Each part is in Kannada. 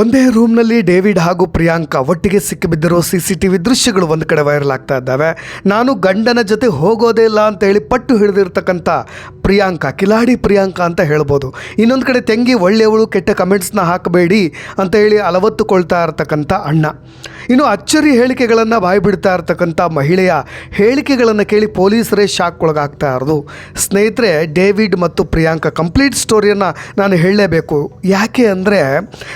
ಒಂದೇ ರೂಮ್ನಲ್ಲಿ ಡೇವಿಡ್ ಹಾಗೂ ಪ್ರಿಯಾಂಕಾ ಒಟ್ಟಿಗೆ ಸಿಕ್ಕಿಬಿದ್ದಿರೋ ಸಿ ಸಿ ಟಿ ವಿ ದೃಶ್ಯಗಳು ಒಂದು ಕಡೆ ವೈರಲ್ ಆಗ್ತಾ ಇದ್ದಾವೆ. ನಾನು ಗಂಡನ ಜೊತೆ ಹೋಗೋದೇ ಇಲ್ಲ ಅಂತ ಹೇಳಿ ಪಟ್ಟು ಹಿಡಿದಿರ್ತಕ್ಕಂಥ ಪ್ರಿಯಾಂಕಾ, ಕಿಲಾಡಿ ಪ್ರಿಯಾಂಕಾ ಅಂತ ಹೇಳ್ಬೋದು. ಇನ್ನೊಂದು ಕಡೆ ತೆಂಗಿ ಒಳ್ಳೆಯವಳು, ಕೆಟ್ಟ ಕಮೆಂಟ್ಸ್ನ ಹಾಕಬೇಡಿ ಅಂತ ಹೇಳಿ ಅಲವತ್ತುಕೊಳ್ತಾ ಇರ್ತಕ್ಕಂಥ ಅಣ್ಣ. ಇನ್ನು ಅಚ್ಚರಿ ಹೇಳಿಕೆಗಳನ್ನು ಬಾಯಿ ಬಿಡ್ತಾ ಇರ್ತಕ್ಕಂಥ ಮಹಿಳೆಯ ಹೇಳಿಕೆಗಳನ್ನು ಕೇಳಿ ಪೊಲೀಸರೇ ಶಾಕ್ ಒಳಗಾಗ್ತಾ ಇರೋದು. ಸ್ನೇಹಿತರೆ, ಡೇವಿಡ್ ಮತ್ತು ಪ್ರಿಯಾಂಕಾ ಕಂಪ್ಲೀಟ್ ಸ್ಟೋರಿಯನ್ನು ನಾನು ಹೇಳಲೇಬೇಕು. ಯಾಕೆ ಅಂದರೆ,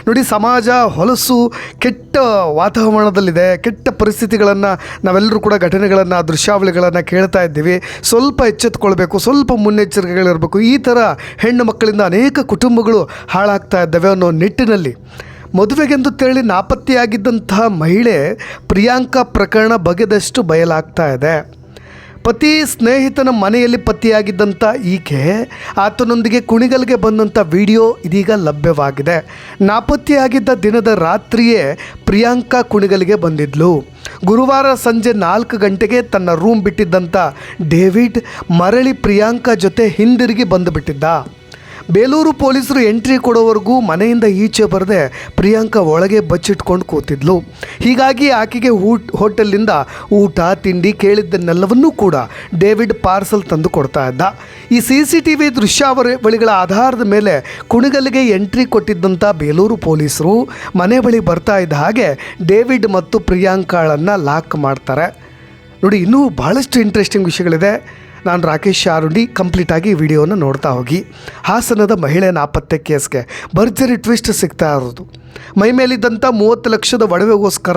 ನೋಡಿ ಸಮಾಜ ಹೊಲಸು ಕೆಟ್ಟ ವಾತಾವರಣದಲ್ಲಿದೆ, ಕೆಟ್ಟ ಪರಿಸ್ಥಿತಿಗಳನ್ನು ನಾವೆಲ್ಲರೂ ಕೂಡ ಘಟನೆಗಳನ್ನು, ದೃಶ್ಯಾವಳಿಗಳನ್ನು ಕೇಳ್ತಾ ಇದ್ದೀವಿ. ಸ್ವಲ್ಪ ಎಚ್ಚೆತ್ಕೊಳ್ಬೇಕು, ಸ್ವಲ್ಪ ಮುನ್ನೆಚ್ಚರಿಕೆಗಳಿರಬೇಕು. ಈ ಥರ ಹೆಣ್ಣು ಮಕ್ಕಳಿಂದ ಅನೇಕ ಕುಟುಂಬಗಳು ಹಾಳಾಗ್ತಾ ಇದ್ದಾವೆ ಅನ್ನೋ ನಿಟ್ಟಿನಲ್ಲಿ. ಮದುವೆಗೆಂದು ತೇಳಿ ನಾಪತ್ತೆಯಾಗಿದ್ದಂತಹ ಮಹಿಳೆ ಪ್ರಿಯಾಂಕಾ ಪ್ರಕರಣ ಬಗೆದಷ್ಟು ಬಯಲಾಗ್ತಾ ಇದೆ. ಪತಿ ಸ್ನೇಹಿತನ ಮನೆಯಲ್ಲಿ ಪತಿಯಾಗಿದ್ದಂಥ ಈಕೆ ಆತನೊಂದಿಗೆ ಕುಣಿಗಲ್ಗೆ ಬಂದಂಥ ವಿಡಿಯೋ ಇದೀಗ ಲಭ್ಯವಾಗಿದೆ. ನಾಪತ್ತೆಯಾಗಿದ್ದ ದಿನದ ರಾತ್ರಿಯೇ ಪ್ರಿಯಾಂಕಾ ಕುಣಿಗಲ್ಗೆ ಬಂದಿದ್ಲು. ಗುರುವಾರ ಸಂಜೆ ನಾಲ್ಕು ಗಂಟೆಗೆ ತನ್ನ ರೂಮ್ ಬಿಟ್ಟಿದ್ದಂಥ ಡೇವಿಡ್ ಮರಳಿ ಪ್ರಿಯಾಂಕಾ ಜೊತೆ ಹಿಂದಿರುಗಿ ಬಂದುಬಿಟ್ಟಿದ್ದ. ಬೇಲೂರು ಪೊಲೀಸರು ಎಂಟ್ರಿ ಕೊಡೋವರೆಗೂ ಮನೆಯಿಂದ ಈಚೆ ಬರದೆ ಪ್ರಿಯಾಂಕಾ ಒಳಗೆ ಬಚ್ಚಿಟ್ಕೊಂಡು ಕೂತಿದ್ಲು. ಹೀಗಾಗಿ ಆಕೆಗೆ ಊಟ ಹೋಟೆಲ್ನಿಂದ ಊಟ, ತಿಂಡಿ ಕೇಳಿದ್ದನ್ನೆಲ್ಲವನ್ನೂ ಕೂಡ ಡೇವಿಡ್ ಪಾರ್ಸಲ್ ತಂದು ಕೊಡ್ತಾ ಇದ್ದ. ಈ ಸಿ ಸಿ ಟಿ ವಿ ದೃಶ್ಯಾವಳಿಗಳ ಆಧಾರದ ಮೇಲೆ ಕುಣಿಗಲ್ಗೆ ಎಂಟ್ರಿ ಕೊಟ್ಟಿದ್ದಂಥ ಬೇಲೂರು ಪೊಲೀಸರು ಮನೆ ಬಳಿ ಬರ್ತಾ ಇದ್ದ ಹಾಗೆ ಡೇವಿಡ್ ಮತ್ತು ಪ್ರಿಯಾಂಕಾಳನ್ನು ಲಾಕ್ ಮಾಡ್ತಾರೆ. ನೋಡಿ, ಇನ್ನೂ ಭಾಳಷ್ಟು ಇಂಟ್ರೆಸ್ಟಿಂಗ್ ವಿಷಯಗಳಿದೆ. ನಾನು ರಾಕೇಶ್ ಶಾರುಂಡಿ ಕಂಪ್ಲೀಟಾಗಿ ಈ ವಿಡಿಯೋನ ನೋಡ್ತಾ ಹೋಗಿ. ಹಾಸನದ ಮಹಿಳೆ ನಾಪತ್ತೆ ಕೇಸ್ಗೆ ಭರ್ಜರಿ ಟ್ವಿಸ್ಟ್ ಸಿಗ್ತಾ ಇರೋದು. ಮೈ ಮೇಲಿದ್ದಂಥ ಮೂವತ್ತು ಲಕ್ಷದ ಒಡವೆಗೋಸ್ಕರ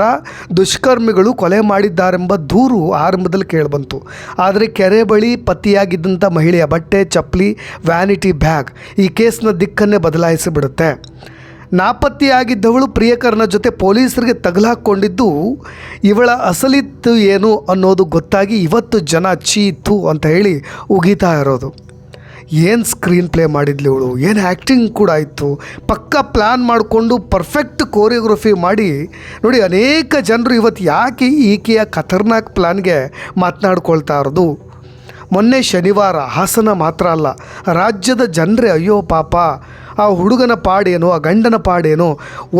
ದುಷ್ಕರ್ಮಿಗಳು ಕೊಲೆ ಮಾಡಿದ್ದಾರೆಂಬ ದೂರು ಆರಂಭದಲ್ಲಿ ಕೇಳಿಬಂತು. ಆದರೆ ಕೆರೆ ಬಳಿ ಪತಿಯಾಗಿದ್ದಂಥ ಮಹಿಳೆಯ ಬಟ್ಟೆ, ಚಪ್ಪಲಿ ವ್ಯಾನಿಟಿ ಬ್ಯಾಗ್ ಈ ಕೇಸ್ನ ದಿಕ್ಕನ್ನೇ ಬದಲಾಯಿಸಿ ಬಿಡುತ್ತೆ ನಾಪತ್ತೆಯಾಗಿದ್ದವಳು ಪ್ರಿಯಕರನ ಜೊತೆ ಪೊಲೀಸರಿಗೆ ತಗಲಾಕೊಂಡಿದ್ದು, ಇವಳ ಅಸಲಿತ್ತು ಏನು ಅನ್ನೋದು ಗೊತ್ತಾಗಿ ಇವತ್ತು ಜನ ಚೀತು ಅಂತ ಹೇಳಿ ಉಗಿತಾ ಇರೋದು. ಏನು ಸ್ಕ್ರೀನ್ ಪ್ಲೇ ಮಾಡಿದ್ಲು ಇವಳು? ಏನು ಆ್ಯಕ್ಟಿಂಗ್ ಕೂಡ ಇತ್ತು ಪಕ್ಕ ಪ್ಲ್ಯಾನ್ ಮಾಡಿಕೊಂಡು ಪರ್ಫೆಕ್ಟ್ ಕೋರಿಯೋಗ್ರಫಿ ಮಾಡಿ. ನೋಡಿ, ಅನೇಕ ಜನರು ಇವತ್ತು ಯಾಕೆ ಈಕೆಯ ಖತರ್ನಾಕ್ ಪ್ಲ್ಯಾನ್ಗೆ ಮಾತನಾಡ್ಕೊಳ್ತಾ ಇರೋದು? ಮೊನ್ನೆ ಶನಿವಾರ ಹಾಸನ ಮಾತ್ರ ಅಲ್ಲ, ರಾಜ್ಯದ ಜನರೇ ಅಯ್ಯೋ ಪಾಪ. ಆ ಹುಡುಗನ ಪಾಡೇನು, ಆ ಗಂಡನ ಪಾಡೇನು,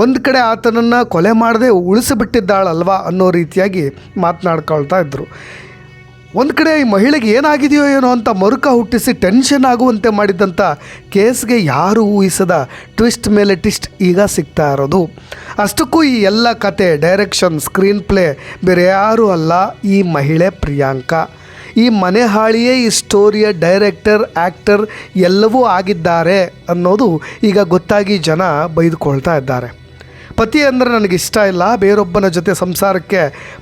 ಒಂದು ಕಡೆ ಆತನನ್ನು ಕೊಲೆ ಮಾಡದೆ ಉಳಿಸಿಬಿಟ್ಟಿದ್ದಾಳಲ್ವಾ ಅನ್ನೋ ರೀತಿಯಾಗಿ ಮಾತನಾಡ್ಕೊಳ್ತಾ ಇದ್ದರು ಒಂದು ಕಡೆ ಈ ಮಹಿಳೆಗೆ ಏನಾಗಿದೆಯೋ ಏನೋ ಅಂತ ಮರುಕ ಹುಟ್ಟಿಸಿ ಟೆನ್ಷನ್ ಆಗುವಂತೆ ಮಾಡಿದ್ದಂಥ ಕೇಸ್ಗೆ ಯಾರು ಊಹಿಸದ ಟ್ವಿಸ್ಟ್ ಮೇಲೆ ಟ್ವಿಸ್ಟ್ ಈಗ ಸಿಗ್ತಾ ಇರೋದು. ಅಷ್ಟಕ್ಕೂ ಈ ಎಲ್ಲ ಕತೆ ಡೈರೆಕ್ಷನ್ ಸ್ಕ್ರೀನ್ ಪ್ಲೇ ಬೇರೆ ಯಾರೂ ಅಲ್ಲ, ಈ ಮಹಿಳೆ ಪ್ರಿಯಾಂಕಾ. ಈ ಮನೆ ಹಾಳಿಯೇ ಈ ಸ್ಟೋರಿಯ ಡೈರೆಕ್ಟರ್ ಆ್ಯಕ್ಟರ್ ಎಲ್ಲವೂ ಆಗಿದ್ದಾರೆ ಅನ್ನೋದು ಈಗ ಗೊತ್ತಾಗಿ ಜನ ಬೈದುಕೊಳ್ತಾ ಇದ್ದಾರೆ. ಪತಿ ಅಂದರೆ ನನಗಿಷ್ಟ ಇಲ್ಲ, ಬೇರೊಬ್ಬನ ಜೊತೆ ಸಂಸಾರಕ್ಕೆ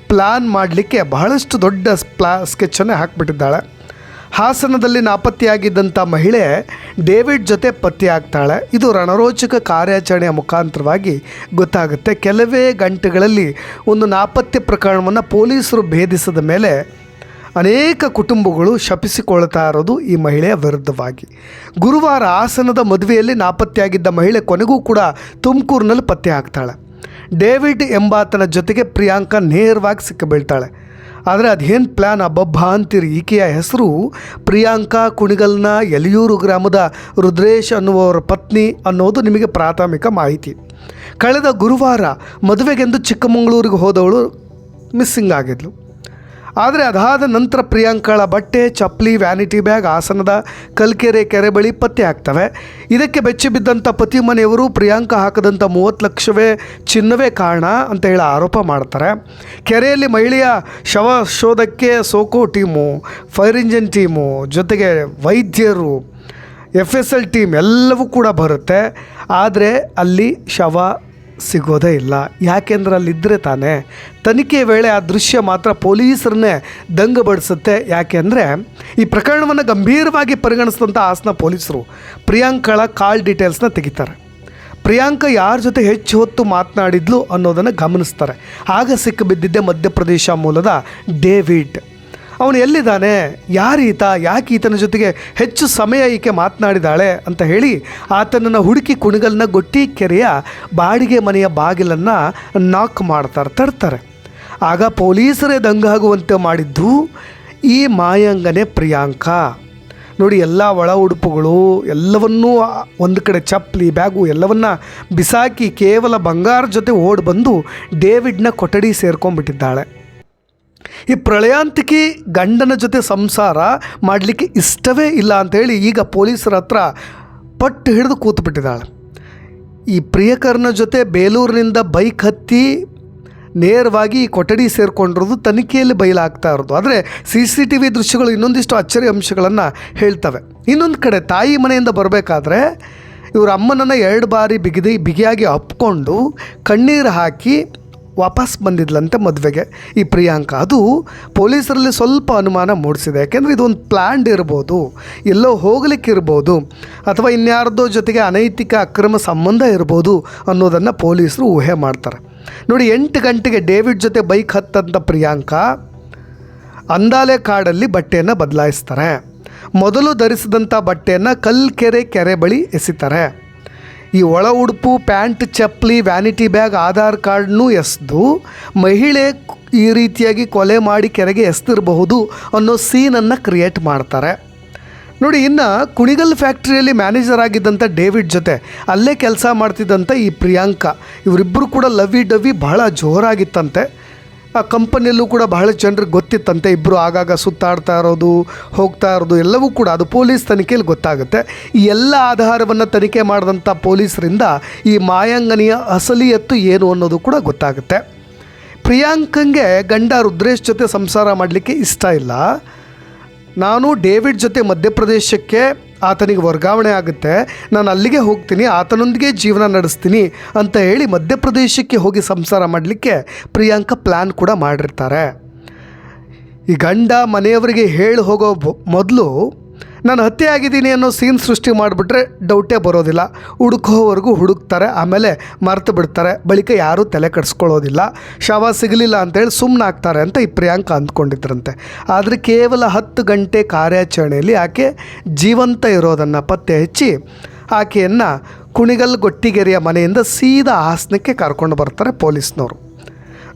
ಪ್ಲ್ಯಾನ್ ಮಾಡಲಿಕ್ಕೆ ಬಹಳಷ್ಟು ದೊಡ್ಡ ಪ್ಲಾ ಸ್ಕೆಚನ್ನೇ ಹಾಕ್ಬಿಟ್ಟಿದ್ದಾಳೆ. ಹಾಸನದಲ್ಲಿ ನಾಪತ್ತೆಯಾಗಿದ್ದಂಥ ಮಹಿಳೆ ಡೇವಿಡ್ ಜೊತೆ ಪತ್ತೆಯಾಗ್ತಾಳೆ ಇದು ರಣರೋಚಕ ಕಾರ್ಯಾಚರಣೆಯ ಮುಖಾಂತರವಾಗಿ ಗೊತ್ತಾಗುತ್ತೆ. ಕೆಲವೇ ಗಂಟೆಗಳಲ್ಲಿ ಒಂದು ನಾಪತ್ತೆ ಪ್ರಕರಣವನ್ನು ಪೊಲೀಸರು ಭೇದಿಸಿದ ಮೇಲೆ ಅನೇಕ ಕುಟುಂಬಗಳು ಶಪಿಸಿಕೊಳ್ತಾ ಇರೋದು ಈ ಮಹಿಳೆಯ ವಿರುದ್ಧವಾಗಿ. ಗುರುವಾರ ಹಾಸನದ ಮದುವೆಯಲ್ಲಿ ನಾಪತ್ತೆಯಾಗಿದ್ದ ಮಹಿಳೆ ಕೊನೆಗೂ ಕೂಡ ತುಮಕೂರಿನಲ್ಲಿ ಪತ್ತೆ ಆಗ್ತಾಳೆ. ಡೇವಿಡ್ ಎಂಬಾತನ ಜೊತೆಗೆ ಪ್ರಿಯಾಂಕಾ ನೇರವಾಗಿ ಸಿಕ್ಕಬೀಳ್ತಾಳೆ. ಆದರೆ ಅದೇನು ಪ್ಲ್ಯಾನ್ ಅಬ್ಬಬ್ಬ ಅಂತೀರಿ? ಈಕೆಯ ಹೆಸರು ಪ್ರಿಯಾಂಕಾ ಕುಣಿಗಲ್ನ ಎಲಿಯೂರು ಗ್ರಾಮದ ರುದ್ರೇಶ್ ಅನ್ನುವವರ ಪತ್ನಿ ಅನ್ನೋದು ನಿಮಗೆ ಪ್ರಾಥಮಿಕ ಮಾಹಿತಿ. ಕಳೆದ ಗುರುವಾರ ಮದುವೆಗೆಂದು ಚಿಕ್ಕಮಗಳೂರಿಗೆ ಹೋದವಳು ಮಿಸ್ಸಿಂಗ್ ಆಗಿದ್ಲು. ಆದರೆ ಅದಾದ ನಂತರ ಪ್ರಿಯಾಂಕಳ ಬಟ್ಟೆ, ಚಪ್ಪಲಿ ವ್ಯಾನಿಟಿ ಬ್ಯಾಗ್ ಹಾಸನದ ಕಲ್ಕೆರೆ ಕೆರೆ ಬಳಿ ಪತ್ತೆ ಆಗ್ತವೆ. ಇದಕ್ಕೆ ಬೆಚ್ಚಿ ಬಿದ್ದಂಥ ಪತಿ ಮನೆಯವರು ಪ್ರಿಯಾಂಕ ಹಾಕದಂಥ ಮೂವತ್ತು ಲಕ್ಷವೇ ಚಿನ್ನವೇ ಕಾರಣ ಅಂತ ಹೇಳಿ ಆರೋಪ ಮಾಡ್ತಾರೆ. ಕೆರೆಯಲ್ಲಿ ಮಹಿಳೆಯ ಶವ ಶೋಧಕ್ಕೆ SOCO team, fire engine team, ಜೊತೆಗೆ ವೈದ್ಯರು, ಎಫ್ ಎಸ್ ಎಲ್ ಟೀಮ್ ಎಲ್ಲವೂ ಕೂಡ ಬರುತ್ತೆ. ಆದರೆ ಅಲ್ಲಿ ಶವ ಸಿಗೋದೇ ಇಲ್ಲ. ಯಾಕೆಂದ್ರೆ ಅಲ್ಲಿದ್ದರೆ ತಾನೇ ತನಿಖೆ ವೇಳೆ ಆ ದೃಶ್ಯ ಮಾತ್ರ ಪೊಲೀಸರನ್ನೇ ದಂಗಬಡಿಸುತ್ತೆ ಯಾಕೆಂದರೆ ಈ ಪ್ರಕರಣವನ್ನು ಗಂಭೀರವಾಗಿ ಪರಿಗಣಿಸಿದಂಥ ಹಾಸನ ಪೊಲೀಸರು ಪ್ರಿಯಾಂಕಳ ಕಾಲ್ ಡೀಟೇಲ್ಸ್ನ ತೆಗಿತಾರೆ. ಪ್ರಿಯಾಂಕ ಯಾರ ಜೊತೆ ಹೆಚ್ಚು ಹೊತ್ತು ಮಾತನಾಡಿದ್ಲು ಅನ್ನೋದನ್ನು ಗಮನಿಸ್ತಾರೆ. ಆಗ ಸಿಕ್ಕಿಬಿದ್ದಿದ್ದೆ ಮಧ್ಯಪ್ರದೇಶ ಮೂಲದ ಡೇವಿಡ್. ಅವನು ಎಲ್ಲಿದ್ದಾನೆ? ಯಾರೀತ? ಯಾಕೆ ಈತನ ಜೊತೆಗೆ ಹೆಚ್ಚು ಸಮಯ ಈಕೆ ಮಾತನಾಡಿದಾಳೆ ಅಂತ ಹೇಳಿ ಆತನನ್ನು ಹುಡುಕಿ ಕುಣಿಗಲ್ನ ಗೊಟ್ಟಿ ಕೆರೆಯ ಬಾಡಿಗೆ ಮನೆಯ ಬಾಗಿಲನ್ನು ನಾಕ್ ಮಾಡ್ತಾರೆ, ತರ್ತಾರೆ. ಆಗ ಪೊಲೀಸರೇ ದಂಗಾಗುವಂತೆ ಮಾಡಿದ್ದು ಈ ಮಾಯಾಂಗನೆ ಪ್ರಿಯಾಂಕಾ. ನೋಡಿ, ಎಲ್ಲ ಒಳ ಉಡುಪುಗಳು, ಎಲ್ಲವನ್ನೂ ಒಂದು ಕಡೆ ಚಪ್ಪಲಿ, ಬ್ಯಾಗು ಎಲ್ಲವನ್ನ ಬಿಸಾಕಿ ಕೇವಲ ಬಂಗಾರ ಜೊತೆ ಓಡಿ ಬಂದು ಡೇವಿಡ್ನ ಕೊಠಡಿ ಸೇರ್ಕೊಂಡ್ಬಿಟ್ಟಿದ್ದಾಳೆ. ಈ ಪ್ರಳಯಾಂತಿಕಿ ಗಂಡನ ಜೊತೆ ಸಂಸಾರ ಮಾಡಲಿಕ್ಕೆ ಇಷ್ಟವೇ ಇಲ್ಲ ಅಂಥೇಳಿ ಈಗ ಪೊಲೀಸರ ಹತ್ರ ಪಟ್ಟು ಹಿಡಿದು ಕೂತ್ಬಿಟ್ಟಿದ್ದಾಳೆ. ಈ ಪ್ರಿಯಕರನ ಜೊತೆ ಬೇಲೂರಿನಿಂದ ಬೈಕ್ ಹತ್ತಿ ನೇರವಾಗಿ ಕೊಠಡಿ ಸೇರಿಕೊಂಡಿರೋದು ತನಿಖೆಯಲ್ಲಿ ಬಯಲಾಗ್ತಾ ಇರೋದು. ಆದರೆ ಸಿ ಸಿ ಟಿ ವಿ ದೃಶ್ಯಗಳು ಇನ್ನೊಂದಿಷ್ಟು ಅಚ್ಚರಿ ಅಂಶಗಳನ್ನು ಹೇಳ್ತವೆ. ಇನ್ನೊಂದು ಕಡೆ ತಾಯಿ ಮನೆಯಿಂದ ಬರಬೇಕಾದ್ರೆ ಇವ್ರ ಅಮ್ಮನನ್ನು ಎರಡು ಬಾರಿ ಬಿಗಿದು ಬಿಗಿಯಾಗಿ ಅಪ್ಕೊಂಡು ಕಣ್ಣೀರು ಹಾಕಿ ವಾಪಸ್ ಬಂದಿದ್ಲಂತೆ ಮದುವೆಗೆ ಈ ಪ್ರಿಯಾಂಕ. ಅದು ಪೊಲೀಸರಲ್ಲಿ ಸ್ವಲ್ಪ ಅನುಮಾನ ಮೂಡಿಸಿದೆ. ಯಾಕೆಂದರೆ ಇದೊಂದು ಪ್ಲ್ಯಾಂಡ್ ಇರ್ಬೋದು, ಎಲ್ಲೋ ಹೋಗ್ಲಿಕ್ಕಿರ್ಬೋದು, ಅಥವಾ ಇನ್ಯಾರ್ದೋ ಜೊತೆಗೆ ಅನೈತಿಕ ಅಕ್ರಮ ಸಂಬಂಧ ಇರ್ಬೋದು ಅನ್ನೋದನ್ನು ಪೊಲೀಸರು ಊಹೆ ಮಾಡ್ತಾರೆ. ನೋಡಿ, ಎಂಟು ಗಂಟೆಗೆ ಡೇವಿಡ್ ಜೊತೆ ಬೈಕ್ ಹತ್ತಂಥ ಪ್ರಿಯಾಂಕಾ ಅಂದಾಲೆ ಕಾಡಲ್ಲಿ ಬಟ್ಟೆಯನ್ನು ಬದಲಾಯಿಸ್ತಾರೆ. ಮೊದಲು ಧರಿಸಿದಂಥ ಬಟ್ಟೆಯನ್ನು ಕಲ್ಕೆರೆ ಕೆರೆ ಬಳಿ ಎಸಿತಾರೆ. ಈ ಒಳ ಉಡುಪು, ಪ್ಯಾಂಟ್, ಚಪ್ಪಲಿ, ವ್ಯಾನಿಟಿ ಬ್ಯಾಗ್, ಆಧಾರ್ ಕಾರ್ಡ್ನೂ ಎಸ್ದು, ಮಹಿಳೆ ಈ ರೀತಿಯಾಗಿ ಕೊಲೆ ಮಾಡಿ ಕೆರೆಗೆ ಎಸ್ತಿರಬಹುದು ಅನ್ನೋ ಸೀನನ್ನು ಕ್ರಿಯೇಟ್ ಮಾಡ್ತಾರೆ. ನೋಡಿ, ಇನ್ನು ಕುಣಿಗಲ್ ಫ್ಯಾಕ್ಟ್ರಿಯಲ್ಲಿ ಮ್ಯಾನೇಜರ್ ಆಗಿದ್ದಂಥ ಡೇವಿಡ್ ಜೊತೆ ಅಲ್ಲೇ ಕೆಲಸ ಮಾಡ್ತಿದ್ದಂಥ ಈ ಪ್ರಿಯಾಂಕಾ. ಇವರಿಬ್ಬರು ಕೂಡ ಲವ್ವಿ ಡವ್ವಿ ಬಹಳ ಜೋರಾಗಿತ್ತಂತೆ. ಆ ಕಂಪನಿಯಲ್ಲೂ ಕೂಡ ಬಹಳ ಜನರಿಗೆ ಗೊತ್ತಿತ್ತಂತೆ. ಇಬ್ಬರು ಆಗಾಗ ಸುತ್ತಾಡ್ತಾ ಇರೋದು, ಹೋಗ್ತಾ ಇರೋದು ಎಲ್ಲವೂ ಕೂಡ ಅದು ಪೊಲೀಸ್ ತನಿಖೆಯಲ್ಲಿ ಗೊತ್ತಾಗುತ್ತೆ. ಈ ಎಲ್ಲ ಆಧಾರವನ್ನು ತನಿಖೆ ಮಾಡಿದಂಥ ಪೊಲೀಸರಿಂದ ಈ ಮಾಯಾಂಗನಿಯ ಅಸಲಿಯತ್ತು ಏನು ಅನ್ನೋದು ಕೂಡ ಗೊತ್ತಾಗುತ್ತೆ. ಪ್ರಿಯಾಂಕಂಗೆ ಗಂಡ ರುದ್ರೇಶ್ ಜೊತೆ ಸಂಸಾರ ಮಾಡಲಿಕ್ಕೆ ಇಷ್ಟ ಇಲ್ಲ. ನಾನು ಡೇವಿಡ್ ಜೊತೆ ಮಧ್ಯಪ್ರದೇಶಕ್ಕೆ ಆತನಿಗೆ ವರ್ಗಾವಣೆ ಆಗುತ್ತೆ. ನಾನು ಅಲ್ಲಿಗೆ ಹೋಗ್ತೀನಿ, ಆತನೊಂದಿಗೆ ಜೀವನ ನಡೆಸ್ತೀನಿ ಅಂತ ಹೇಳಿ ಮಧ್ಯಪ್ರದೇಶಕ್ಕೆ ಹೋಗಿ ಸಂಸಾರ ಮಾಡಲಿಕ್ಕೆ ಪ್ರಿಯಾಂಕ ಪ್ಲ್ಯಾನ್ ಕೂಡ ಮಾಡಿರ್ತಾರೆ. ಈ ಗಂಡ ಮನೆಯವರಿಗೆ ಹೇಳಿ ಹೋಗೋ ಮೊದಲು ನಾನು ಹತ್ಯೆ ಆಗಿದ್ದೀನಿ ಅನ್ನೋ ಸೀನ್ ಸೃಷ್ಟಿ ಮಾಡಿಬಿಟ್ರೆ ಡೌಟೇ ಬರೋದಿಲ್ಲ. ಹುಡುಕೋವರೆಗೂ ಹುಡುಕ್ತಾರೆ, ಆಮೇಲೆ ಮರೆತು ಬಿಡ್ತಾರೆ. ಬಳಿಕ ಯಾರೂ ತಲೆ ಕೆಡಿಸ್ಕೊಳ್ಳೋದಿಲ್ಲ. ಶವ ಸಿಗಲಿಲ್ಲ ಅಂತೇಳಿ ಸುಮ್ಮನಾಗ್ತಾರೆ ಅಂತ ಈ ಪ್ರಿಯಾಂಕ ಅಂದ್ಕೊಂಡಿದ್ರಂತೆ. ಆದರೆ ಕೇವಲ ಹತ್ತು ಗಂಟೆ ಕಾರ್ಯಾಚರಣೆಯಲ್ಲಿ ಆಕೆ ಜೀವಂತ ಇರೋದನ್ನು ಪತ್ತೆ ಹಚ್ಚಿ ಆಕೆಯನ್ನು ಕುಣಿಗಲ್ ಗೊಟ್ಟಿಗೆರೆಯ ಮನೆಯಿಂದ ಸೀದಾ ಹಾಸನಕ್ಕೆ ಕರ್ಕೊಂಡು ಬರ್ತಾರೆ ಪೊಲೀಸ್ನವರು.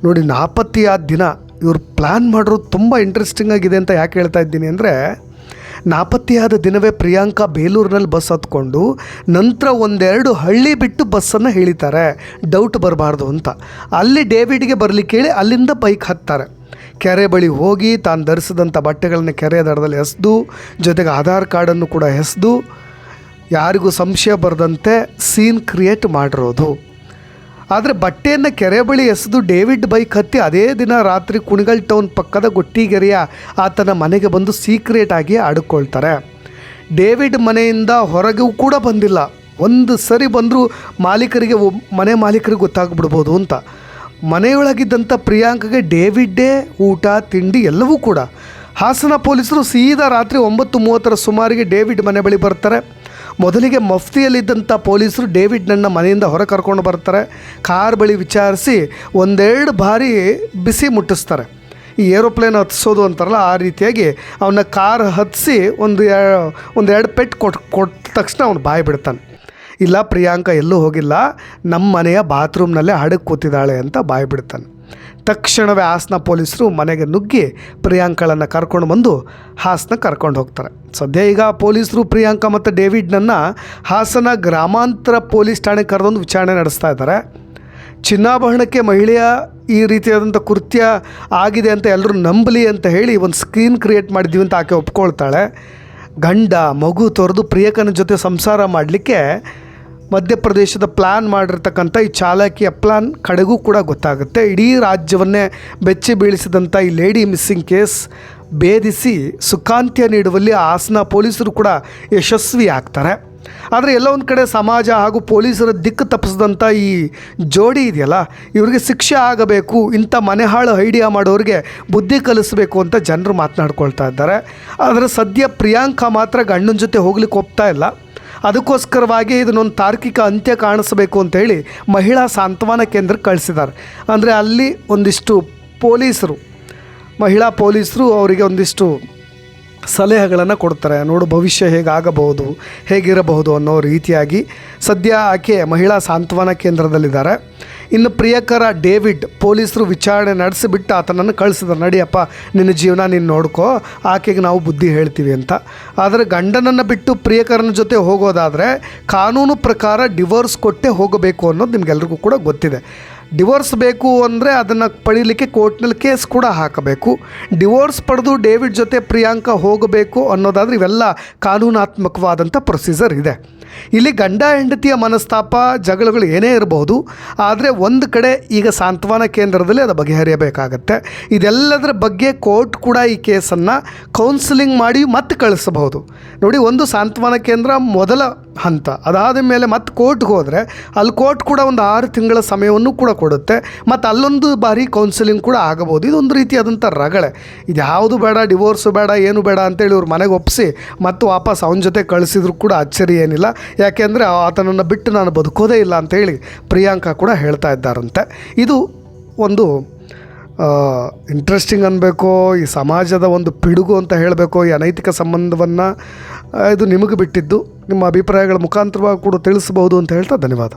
ನೋಡಿ ನಾಪತ್ತೆಯಾದ ದಿನ ಇವರು ಪ್ಲ್ಯಾನ್ ಮಾಡಿರೋದು ತುಂಬ ಇಂಟ್ರೆಸ್ಟಿಂಗ್ ಆಗಿದೆ ಅಂತ ಯಾಕೆ ಹೇಳ್ತಾ ಇದ್ದೀನಿ ಅಂದರೆ ನಾಪತ್ತೆಯಾದ ದಿನವೇ ಪ್ರಿಯಾಂಕಾ ಬೇಲೂರಿನಲ್ಲಿ ಬಸ್ ಹತ್ಕೊಂಡು ನಂತರ ಒಂದೆರಡು ಹಳ್ಳಿ ಬಿಟ್ಟು ಬಸ್ಸನ್ನು ಹೇಳಿತಾರೆ ಡೌಟ್ ಬರಬಾರ್ದು ಅಂತ. ಅಲ್ಲಿ ಡೇವಿಡ್ಗೆ ಬರಲಿಕ್ಕೆ ಹೇಳಿ ಅಲ್ಲಿಂದ ಬೈಕ್ ಹತ್ತಾರೆ. ಕೆರೆ ಬಳಿ ಹೋಗಿ ತಾನು ಧರಿಸಿದಂಥ ಬಟ್ಟೆಗಳನ್ನ ಕೆರೆ ದಡದಲ್ಲಿ ಎಸೆದು, ಜೊತೆಗೆ ಆಧಾರ್ ಕಾರ್ಡನ್ನು ಕೂಡ ಎಸೆದು, ಯಾರಿಗೂ ಸಂಶಯ ಬರದಂತೆ ಸೀನ್ ಕ್ರಿಯೇಟ್ ಮಾಡಿರೋದು. ಆದರೆ ಬಟ್ಟೆಯನ್ನು ಕೆರೆ ಬಳಿ ಎಸೆದು ಡೇವಿಡ್ ಬೈಕ್ ಹತ್ತಿ ಅದೇ ದಿನ ರಾತ್ರಿ ಕುಣಿಗಲ್ ಟೌನ್ ಪಕ್ಕದ ಗೊಟ್ಟಿಗೆರೆಯ ಆತನ ಮನೆಗೆ ಬಂದು ಸೀಕ್ರೆಟ್ ಆಗಿ ಆಡಿಕೊಳ್ತಾರೆ. ಡೇವಿಡ್ ಮನೆಯಿಂದ ಹೊರಗೂ ಕೂಡ ಬಂದಿಲ್ಲ. ಒಂದು ಸರಿ ಬಂದರೂ ಮಾಲೀಕರಿಗೆ ಮನೆ ಮಾಲೀಕರಿಗೆ ಗೊತ್ತಾಗ್ಬಿಡ್ಬೋದು ಅಂತ. ಮನೆಯೊಳಗಿದ್ದಂಥ ಪ್ರಿಯಾಂಕಗೆ ಡೇವಿಡ್ಡೇ, ಊಟ, ತಿಂಡಿ ಎಲ್ಲವೂ ಕೂಡ. ಹಾಸನ ಪೊಲೀಸರು ಸೀದಾ ರಾತ್ರಿ ಒಂಬತ್ತು ಮೂವತ್ತರ ಸುಮಾರಿಗೆ ಡೇವಿಡ್ ಮನೆ ಬಳಿ ಬರ್ತಾರೆ. ಮೊದಲಿಗೆ ಮಫ್ತಿಯಲ್ಲಿದ್ದಂಥ ಪೊಲೀಸರು ಡೇವಿಡ್ನನ್ನು ಮನೆಯಿಂದ ಹೊರ ಕರ್ಕೊಂಡು ಬರ್ತಾರೆ. ಕಾರ್ ಬಳಿ ವಿಚಾರಿಸಿ ಒಂದೆರಡು ಬಾರಿ ಬಿಸಿ ಮುಟ್ಟಿಸ್ತಾರೆ. ಈ ಏರೋಪ್ಲೇನ್ ಹತ್ಸೋದು ಅಂತಾರಲ್ಲ, ಆ ರೀತಿಯಾಗಿ ಅವನ್ನ ಕಾರ್ ಹತ್ತಿಸಿ ಒಂದು ಒಂದೆರಡು ಪೆಟ್ಟು ಕೊಟ್ಟು ಕೊಟ್ಟ ತಕ್ಷಣ ಅವನು ಬಾಯಿ ಬಿಡ್ತಾನೆ. ಇಲ್ಲ ಪ್ರಿಯಾಂಕ ಎಲ್ಲೂ ಹೋಗಿಲ್ಲ ನಮ್ಮ ಮನೆಯ ಬಾತ್ರೂಮ್ನಲ್ಲೇ ಹಡಕ್ಕೆ ಕೂತಿದ್ದಾಳೆ ಅಂತ ಬಾಯಿ ಬಿಡ್ತಾನೆ. ತಕ್ಷಣವೇ ಹಾಸನ ಪೊಲೀಸರು ಮನೆಗೆ ನುಗ್ಗಿ ಪ್ರಿಯಾಂಕಳನ್ನು ಕರ್ಕೊಂಡು ಬಂದು ಹಾಸನ ಕರ್ಕೊಂಡು ಹೋಗ್ತಾರೆ. ಸದ್ಯ ಈಗ ಪೊಲೀಸರು ಪ್ರಿಯಾಂಕ ಮತ್ತು ಡೇವಿಡ್ನನ್ನು ಹಾಸನ ಗ್ರಾಮಾಂತರ ಪೊಲೀಸ್ ಠಾಣೆ ಕರೆದೊಂದು ವಿಚಾರಣೆ ನಡೆಸ್ತಾ ಇದ್ದಾರೆ. ಚಿನ್ನಾಭರಣಕ್ಕೆ ಮಹಿಳೆಯ ಈ ರೀತಿಯಾದಂಥ ಕೃತ್ಯ ಆಗಿದೆ ಅಂತ ಎಲ್ಲರೂ ನಂಬಲಿ ಅಂತ ಹೇಳಿ ಒಂದು ಸ್ಕ್ರೀನ್ ಕ್ರಿಯೇಟ್ ಮಾಡಿದ್ದೀವಿ ಅಂತ ಆಕೆ ಒಪ್ಕೊಳ್ತಾಳೆ. ಗಂಡ, ಮಗು ತೊರೆದು ಪ್ರಿಯಕನ ಜೊತೆ ಸಂಸಾರ ಮಾಡಲಿಕ್ಕೆ ಮಧ್ಯಪ್ರದೇಶದ ಪ್ಲ್ಯಾನ್ ಮಾಡಿರ್ತಕ್ಕಂಥ ಈ ಚಾಲಕಿಯ ಪ್ಲಾನ್ ಕಡೆಗೂ ಕೂಡ ಗೊತ್ತಾಗುತ್ತೆ. ಇಡೀ ರಾಜ್ಯವನ್ನೇ ಬೆಚ್ಚಿ ಬೀಳಿಸಿದಂಥ ಈ ಲೇಡಿ ಮಿಸ್ಸಿಂಗ್ ಕೇಸ್ ಭೇದಿಸಿ ಸುಖಾಂತ್ಯ ನೀಡುವಲ್ಲಿ ಹಾಸನ ಪೊಲೀಸರು ಕೂಡ ಯಶಸ್ವಿ ಆಗ್ತಾರೆ. ಆದರೆ ಎಲ್ಲ ಒಂದು ಕಡೆ ಸಮಾಜ ಹಾಗೂ ಪೊಲೀಸರ ದಿಕ್ಕು ತಪ್ಪಿಸಿದಂಥ ಈ ಜೋಡಿ ಇದೆಯಲ್ಲ, ಇವರಿಗೆ ಶಿಕ್ಷೆ ಆಗಬೇಕು, ಇಂಥ ಮನೆಹಾಳು ಐಡಿಯಾ ಮಾಡೋರಿಗೆ ಬುದ್ಧಿ ಕಲಿಸಬೇಕು ಅಂತ ಜನರು ಮಾತನಾಡ್ಕೊಳ್ತಾ ಇದ್ದಾರೆ. ಆದರೆ ಸದ್ಯ ಪ್ರಿಯಾಂಕಾ ಮಾತ್ರ ಗಂಡನ ಜೊತೆ ಹೋಗ್ಲಿಕ್ಕೆ ಒಪ್ತಾ ಇಲ್ಲ. ಅದಕ್ಕೋಸ್ಕರವಾಗಿ ಇದನ್ನೊಂದು ತಾರ್ಕಿಕ ಅಂತ್ಯ ಕಾಣಿಸಬೇಕು ಅಂತೇಳಿ ಮಹಿಳಾ ಸಾಂತ್ವನ ಕೇಂದ್ರಕ್ಕೆ ಕಳಿಸಿದ್ದಾರೆ. ಅಂದರೆ ಅಲ್ಲಿ ಒಂದಿಷ್ಟು ಪೊಲೀಸರು, ಮಹಿಳಾ ಪೊಲೀಸರು ಅವರಿಗೆ ಒಂದಿಷ್ಟು ಸಲಹೆಗಳನ್ನು ಕೊಡ್ತಾರೆ. ನೋಡು ಭವಿಷ್ಯ ಹೇಗಾಗಬಹುದು, ಹೇಗಿರಬಹುದು ಅನ್ನೋ ರೀತಿಯಾಗಿ ಸದ್ಯ ಆಕೆ ಮಹಿಳಾ ಸಾಂತ್ವನ ಕೇಂದ್ರದಲ್ಲಿದ್ದಾರೆ. ಇನ್ನು ಪ್ರಿಯಕರ ಡೇವಿಡ್ ಪೊಲೀಸರು ವಿಚಾರಣೆ ನಡೆಸಿಬಿಟ್ಟು ಆತನನ್ನು ಕಳಿಸಿದ್ರು ನಡಿಯಪ್ಪ, ನಿನ್ನ ಜೀವನ ನೀನು ನೋಡ್ಕೋ, ಆಕೆಗೆ ನಾವು ಬುದ್ಧಿ ಹೇಳ್ತೀವಿ ಅಂತ. ಆದರೆ ಗಂಡನನ್ನು ಬಿಟ್ಟು ಪ್ರಿಯಕರನ ಜೊತೆ ಹೋಗೋದಾದರೆ ಕಾನೂನು ಪ್ರಕಾರ ಡಿವೋರ್ಸ್ ಕೊಟ್ಟೇ ಹೋಗಬೇಕು ಅನ್ನೋದು ನಿಮಗೆಲ್ರಿಗೂ ಕೂಡ ಗೊತ್ತಿದೆ. ಡಿವೋರ್ಸ್ ಬೇಕು ಅಂದರೆ ಅದನ್ನು ಪಡೀಲಿಕ್ಕೆ ಕೋರ್ಟ್ನಲ್ಲಿ ಕೇಸ್ ಕೂಡ ಹಾಕಬೇಕು. ಡಿವೋರ್ಸ್ ಪಡೆದು ಡೇವಿಡ್ ಜೊತೆ ಪ್ರಿಯಾಂಕಾ ಹೋಗಬೇಕು ಅನ್ನೋದಾದರೆ ಇವೆಲ್ಲ ಕಾನೂನಾತ್ಮಕವಾದಂಥ ಪ್ರೊಸೀಜರ್ ಇದೆ. ಇಲ್ಲಿ ಗಂಡ ಹೆಂಡತಿಯ ಮನಸ್ತಾಪ, ಜಗಳಗಳು ಏನೇ ಇರಬಹುದು ಆದರೆ ಒಂದು ಕಡೆ ಈಗ ಸಾಂತ್ವನ ಕೇಂದ್ರದಲ್ಲಿ ಅದು ಬಗೆಹರಿಯಬೇಕಾಗತ್ತೆ. ಇದೆಲ್ಲದರ ಬಗ್ಗೆ ಕೋರ್ಟ್ ಕೂಡ ಈ ಕೇಸನ್ನು ಕೌನ್ಸಿಲಿಂಗ್ ಮಾಡಿ ಮತ್ತೆ ಕಳಿಸಬಹುದು. ನೋಡಿ, ಒಂದು ಸಾಂತ್ವನ ಕೇಂದ್ರ ಮೊದಲ ಹಂತ. ಅದಾದ ಮೇಲೆ ಮತ್ತೆ ಕೋರ್ಟ್ಗೆ ಹೋದರೆ ಅಲ್ಲಿ ಕೋರ್ಟ್ ಕೂಡ ಒಂದು ಆರು ತಿಂಗಳ ಸಮಯವನ್ನು ಕೂಡ ಕೊಡುತ್ತೆ. ಮತ್ತು ಅಲ್ಲೊಂದು ಬಾರಿ ಕೌನ್ಸಿಲಿಂಗ್ ಕೂಡ ಆಗಬಹುದು. ಇದೊಂದು ರೀತಿಯಾದಂಥ ರಗಳೆ. ಇದು ಯಾವುದು ಬೇಡ ಡಿವೋರ್ಸು ಬೇಡ, ಏನು ಬೇಡ ಅಂತೇಳಿ ಇವ್ರು ಮನೆಗೆ ಒಪ್ಪಿಸಿ ಮತ್ತು ವಾಪಸ್ ಅವನ ಜೊತೆ ಕಳಿಸಿದ್ರು ಕೂಡ ಅಚ್ಚರಿ ಏನಿಲ್ಲ. ಯಾಕೆಂದರೆ ಆತನನ್ನು ಬಿಟ್ಟು ನಾನು ಬದುಕೋದೇ ಇಲ್ಲ ಅಂತೇಳಿ ಪ್ರಿಯಾಂಕಾ ಕೂಡ ಹೇಳ್ತಾ ಇದ್ದಾರಂತೆ. ಇದು ಒಂದು ಇಂಟ್ರೆಸ್ಟಿಂಗ್ ಅನ್ನಬೇಕೋ ಈ ಸಮಾಜದ ಒಂದು ಪಿಡುಗು ಅಂತ ಹೇಳಬೇಕೋ, ಈ ಅನೈತಿಕ ಸಂಬಂಧವನ್ನು ಇದು ನಿಮಗೆ ಬಿಟ್ಟಿದ್ದು. ನಿಮ್ಮ ಅಭಿಪ್ರಾಯಗಳ ಮುಖಾಂತರವಾಗಿ ಕೂಡ ತಿಳಿಸಬಹುದು ಅಂತ ಹೇಳ್ತಾ ಧನ್ಯವಾದ.